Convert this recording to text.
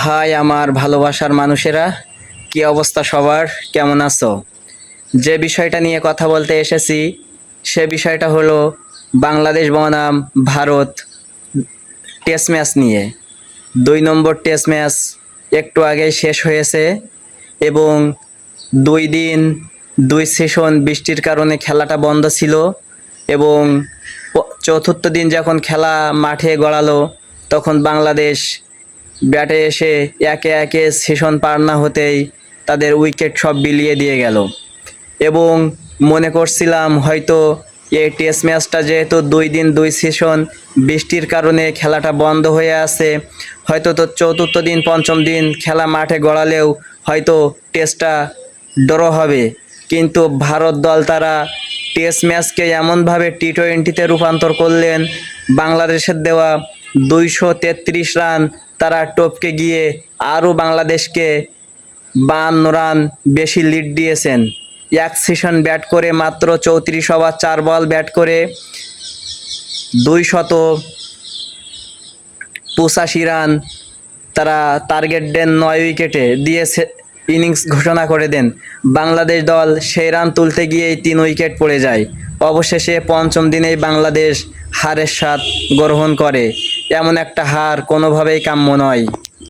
High আমার ভালোবাসার মানুষেরা, কি অবস্থা সবার? কেমন আছো? যে বিষয়টা নিয়ে কথা বলতে এসেছি, সে বিষয়টা হলো বাংলাদেশ বনাম ভারত টেস্ট ম্যাচ নিয়ে। দুই নম্বর টেস্ট ম্যাচ একটু আগে শেষ হয়েছে এবং দুই দিন, দুই সেশন বৃষ্টির কারণে খেলাটা বন্ধ ছিল এবং চতুর্থ দিন যখন খেলা মাঠে গড়ালো, তখন বাংলাদেশ ব্যাটে এসে একে একে সেশন পার না হতেই তাদের উইকেট সব বিলিয়ে দিয়ে গেল। এবং মনে করছিলাম হয়তো এই টেস্ট ম্যাচটা যেহেতু দুই দিন দুই সেশন বৃষ্টির কারণে খেলাটা বন্ধ হয়ে আছে, হয়তো তো চতুর্থ দিন, পঞ্চম দিন খেলা মাঠে গড়ালেও হয়তো টেস্টটা ড্র হবে। কিন্তু ভারত দল তারা টেস্ট ম্যাচকে এমনভাবে টি টোয়েন্টিতে রূপান্তর করলেন, বাংলাদেশের দেওয়া দুইশো তেত্রিশ রান তারা টপকে গিয়ে আরও বাংলাদেশকে বান্ন রান বেশি লিড দিয়েছেন। এক সেশন ব্যাট করে মাত্র চৌত্রিশ ওভার চার বল ব্যাট করে দুই শত পঁচাশি রান তারা টার্গেট দেন নয় উইকেটে দিয়ে ইনিংস ঘোষণা করে দেন। বাংলাদেশ দল সেই রান তুলতে গিয়েই তিন উইকেট পড়ে যায়। অবশেষে পঞ্চম দিনেই বাংলাদেশ হারের স্বাদ গ্রহণ করে। এমন একটা হার কোনোভাবেই কাম্য নয়।